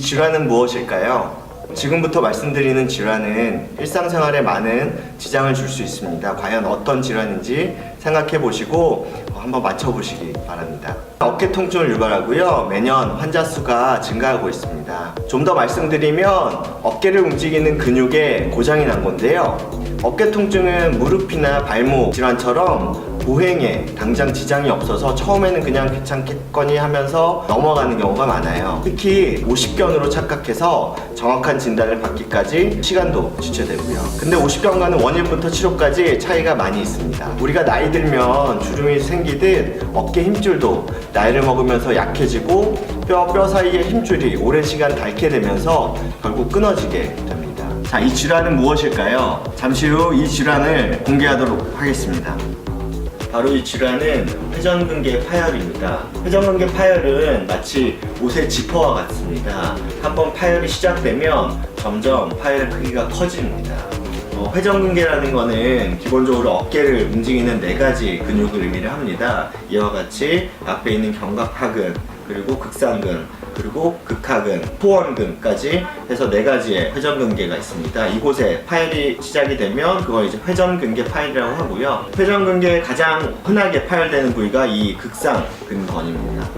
이 질환은 무엇일까요? 지금부터 말씀드리는 질환은 일상생활에 많은 지장을 줄 수 있습니다. 과연 어떤 질환인지 생각해 보시고 한번 맞춰보시기 바랍니다. 어깨 통증을 유발하고요. 매년 환자 수가 증가하고 있습니다. 좀 더 말씀드리면 어깨를 움직이는 근육에 고장이 난 건데요. 어깨 통증은 무릎이나 발목 질환처럼 보행에 당장 지장이 없어서 처음에는 그냥 괜찮겠거니 하면서 넘어가는 경우가 많아요. 특히 50견으로 착각해서 정확한 진단을 받기까지 시간도 지체되고요. 근데 50견과는 원인부터 치료까지 차이가 많이 있습니다. 우리가 나이 들면 주름이 생기듯 어깨 힘줄도 나이를 먹으면서 약해지고 뼈, 뼈 사이의 힘줄이 오랜 시간 닳게 되면서 결국 끊어지게 됩니다. 자, 이 질환은 무엇일까요? 잠시 후 이 질환을 공개하도록 하겠습니다. 바로 이 질환은 회전근개 파열입니다. 회전근개 파열은 마치 옷의 지퍼와 같습니다. 한번 파열이 시작되면 점점 파열의 크기가 커집니다. 어, 회전근개라는 거는 기본적으로 어깨를 움직이는 네 가지 근육을 의미를 합니다. 이와 같이 앞에 있는 견갑하근, 그리고 극상근, 그리고 극하근, 포원근까지 해서 네 가지의 회전근개가 있습니다. 이곳에 파열이 시작이 되면 그걸 이제 회전근개 파열이라고 하고요. 회전근개 가장 흔하게 파열되는 부위가 이 극상근건입니다.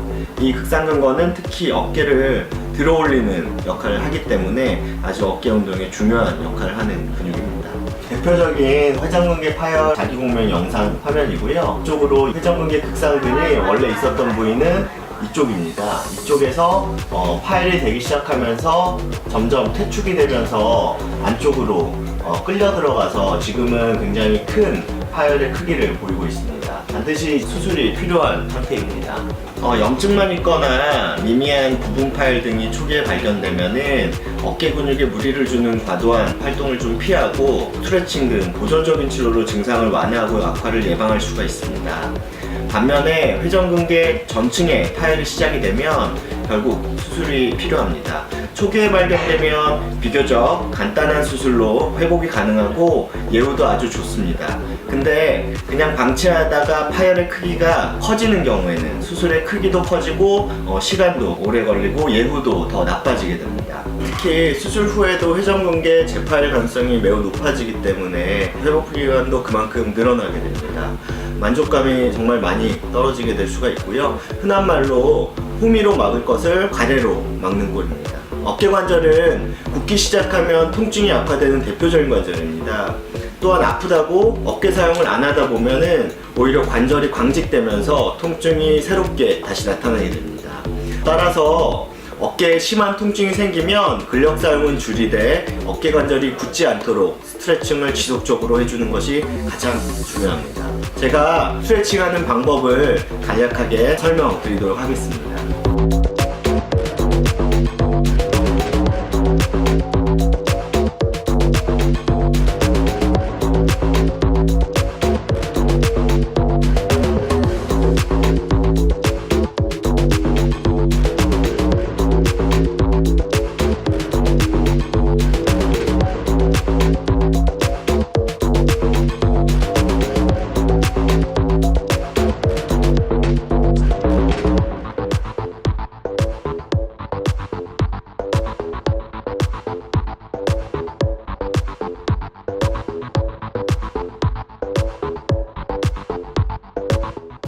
이 극상근건은 특히 어깨를 들어올리는 역할을 하기 때문에 아주 어깨 운동에 중요한 역할을 하는 근육입니다. 대표적인 회전근개 파열 자기공명 영상 화면이고요. 이쪽으로 회전근개 극상근이 원래 있었던 부위는 이쪽입니다. 이쪽에서 어, 파열이 되기 시작하면서 점점 퇴축이 되면서 안쪽으로 어, 끌려 들어가서 지금은 굉장히 큰 파열의 크기를 보이고 있습니다. 반드시 수술이 필요한 상태입니다. 어, 염증만 있거나 미미한 부분 파열 등이 초기에 발견되면은 어깨 근육에 무리를 주는 과도한 활동을 좀 피하고 스트레칭 등 보존적인 치료로 증상을 완화하고 악화를 예방할 수가 있습니다. 반면에 회전근개 전층에 파열이 시작이 되면 결국 수술이 필요합니다. 초기에 발견되면 비교적 간단한 수술로 회복이 가능하고 예후도 아주 좋습니다. 근데 그냥 방치하다가 파열의 크기가 커지는 경우에는 수술의 크기도 커지고 어, 시간도 오래 걸리고 예후도 더 나빠지게 됩니다. 특히 수술 후에도 회전근개 재파열 가능성이 매우 높아지기 때문에 회복 기간도 그만큼 늘어나게 됩니다. 만족감이 정말 많이 떨어지게 될 수가 있고요. 흔한 말로 후미로 막을 것을 가래로 막는 꼴입니다. 어깨 관절은 굽기 시작하면 통증이 악화되는 대표적인 관절입니다. 또한 아프다고 어깨 사용을 안 하다 보면은 오히려 관절이 광직되면서 통증이 새롭게 다시 나타나게 됩니다. 따라서 어깨에 심한 통증이 생기면 근력 사용은 줄이되 어깨 관절이 굳지 않도록 스트레칭을 지속적으로 해주는 것이 가장 중요합니다. 제가 스트레칭하는 방법을 간략하게 설명드리도록 하겠습니다.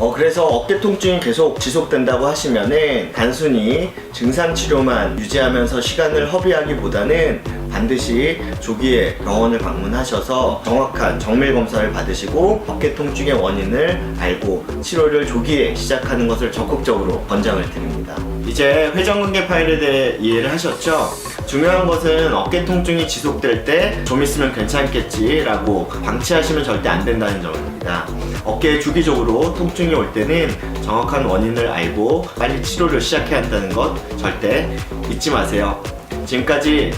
어, 그래서 어깨 통증이 계속 지속된다고 하시면은 단순히 증상 치료만 유지하면서 시간을 허비하기보다는 반드시 조기에 병원을 방문하셔서 정확한 정밀 검사를 받으시고 어깨 통증의 원인을 알고 치료를 조기에 시작하는 것을 적극적으로 권장을 드립니다. 이제 회전근개 파일에 대해 이해를 하셨죠? 중요한 것은 어깨 통증이 지속될 때 좀 있으면 괜찮겠지라고 방치하시면 절대 안 된다는 점입니다. 어깨에 주기적으로 통증이 올 때는 정확한 원인을 알고 빨리 치료를 시작해야 한다는 것 절대 잊지 마세요. 지금까지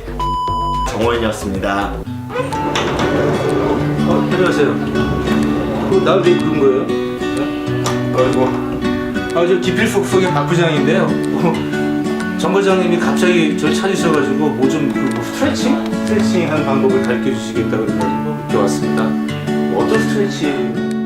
정호연이었습니다. 어, 안녕하세요. 그 나도 왜 부른 거예요? 아이고 아, 저 기필속속의 박 부장인데요. 어, 정 과장님이 갑자기 저를 찾으셔가지고 뭐좀그뭐 스트레칭? 스트레칭 하는 방법을 가르쳐 주시겠다고 그래가지고 이렇게 왔습니다. 뭐 어떤 스트레칭?